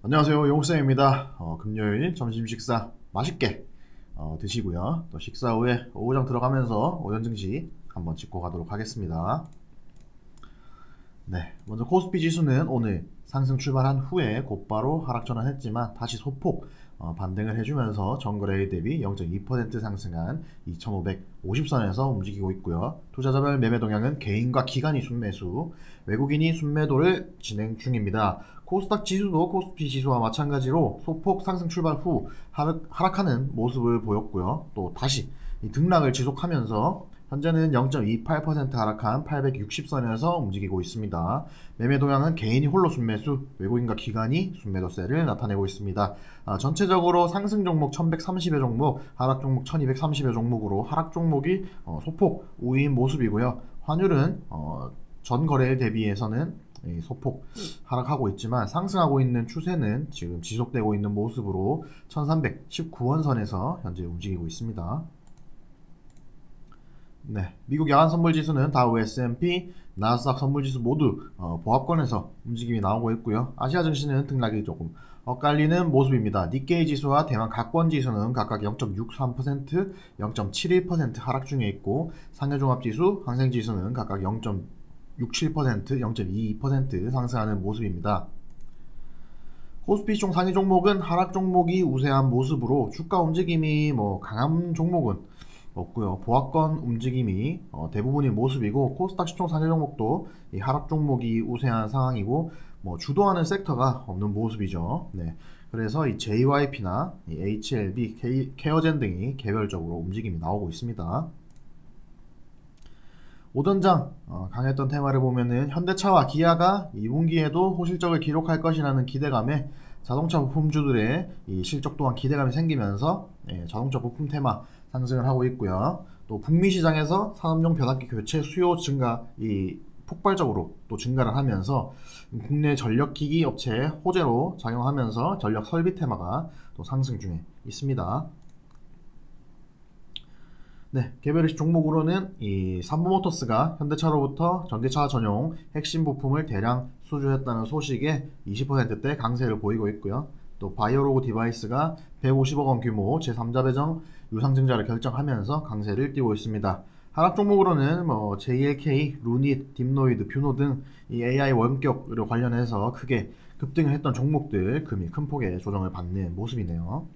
안녕하세요 용쌤입니다. 어, 금요일 점심 식사 맛있게 어, 드시고요. 또 식사 후에 오후장 들어가면서 오전 증시 한번 짚고 가도록 하겠습니다. 네 먼저 코스피 지수는 오늘 상승 출발한 후에 곧바로 하락 전환했지만 다시 소폭 어, 반등을 해주면서 전거래일 대비 0.2% 상승한 2,550선에서 움직이고 있고요. 투자자별 매매 동향은 개인과 기관이 순매수, 외국인이 순매도를 진행 중입니다. 코스닥 지수도 코스피 지수와 마찬가지로 소폭 상승 출발 후 하락, 하락하는 모습을 보였고요. 또 다시 이 등락을 지속하면서 현재는 0.28% 하락한 860선에서 움직이고 있습니다. 매매 동향은 개인이 홀로 순매수, 외국인과 기관이 순매도세를 나타내고 있습니다. 아, 전체적으로 상승 종목 1130여 종목, 하락 종목 1230여 종목으로 하락 종목이 어, 소폭 우위인 모습이고요. 환율은 어, 전 거래일 대비해서는 이 소폭 하락하고 있지만 상승하고 있는 추세는 지금 지속되고 있는 모습으로 1319원 선에서 현재 움직이고 있습니다. 네, 미국 야간 선물 지수는 다우 S&P, 나스닥 선물 지수 모두 어, 보합권에서 움직임이 나오고 있고요. 아시아 증시는 등락이 조금 엇갈리는 모습입니다. 니케이 지수와 대만 각권 지수는 각각 0.63%, 0.71% 하락 중에 있고 상해 종합 지수, 항생 지수는 각각 0.67%, 0.22% 상승하는 모습입니다. 코스피 총 상위 종목은 하락 종목이 우세한 모습으로 주가 움직임이 뭐 강한 종목은 없고요. 보합권 움직임이 어, 대부분인 모습이고 코스닥 시총 상위 종목도 이 하락 종목이 우세한 상황이고 뭐 주도하는 섹터가 없는 모습이죠. 네. 그래서 이 JYP나 이 HLB, K, 케어젠 등이 개별적으로 움직임이 나오고 있습니다. 오전장 어, 강했던 테마를 보면은 현대차와 기아가 2분기에도 호실적을 기록할 것이라는 기대감에 자동차 부품주들의 이 실적 또한 기대감이 생기면서 예, 자동차 부품 테마 상승을 하고 있고요. 또 북미 시장에서 산업용 변압기 교체 수요 증가 이 폭발적으로 또 증가를 하면서 국내 전력기기 업체에 호재로 작용하면서 전력 설비 테마가 또 상승 중에 있습니다. 네, 개별 종목으로는 이 삼보모터스가 현대차로부터 전기차 전용 핵심 부품을 대량 수주했다는 소식에 20%대 강세를 보이고 있고요. 또 바이오로그 디바이스가 150억 원 규모 제3자 배정 유상증자를 결정하면서 강세를 띠고 있습니다. 하락 종목으로는 뭐 JLK, 루닛, 딥노이드, 뷰노 등 이 AI 원격으로 관련해서 크게 급등을 했던 종목들 금일 큰 폭의 조정을 받는 모습이네요.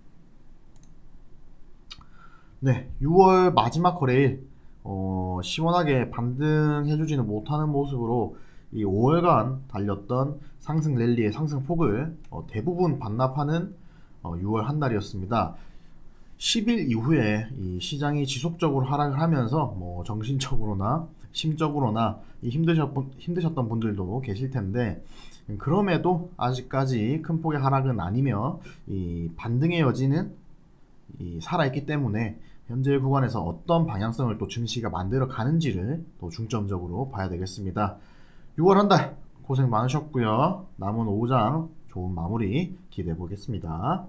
네, 6월 마지막 거래일 어, 시원하게 반등해주지는 못하는 모습으로 이 5월간 달렸던 상승 랠리의 상승 폭을 어, 대부분 반납하는 어, 6월 한 달이었습니다. 10일 이후에 이 시장이 지속적으로 하락을 하면서 뭐 정신적으로나 심적으로나 이 힘드셨, 힘드셨던 분들도 계실 텐데 그럼에도 아직까지 큰 폭의 하락은 아니며 이 반등의 여지는 이 살아있기 때문에 현재 구간에서 어떤 방향성을 또 증시가 만들어 가는지를 또 중점적으로 봐야 되겠습니다. 6월 한 달 고생 많으셨고요. 남은 5장 좋은 마무리 기대해 보겠습니다.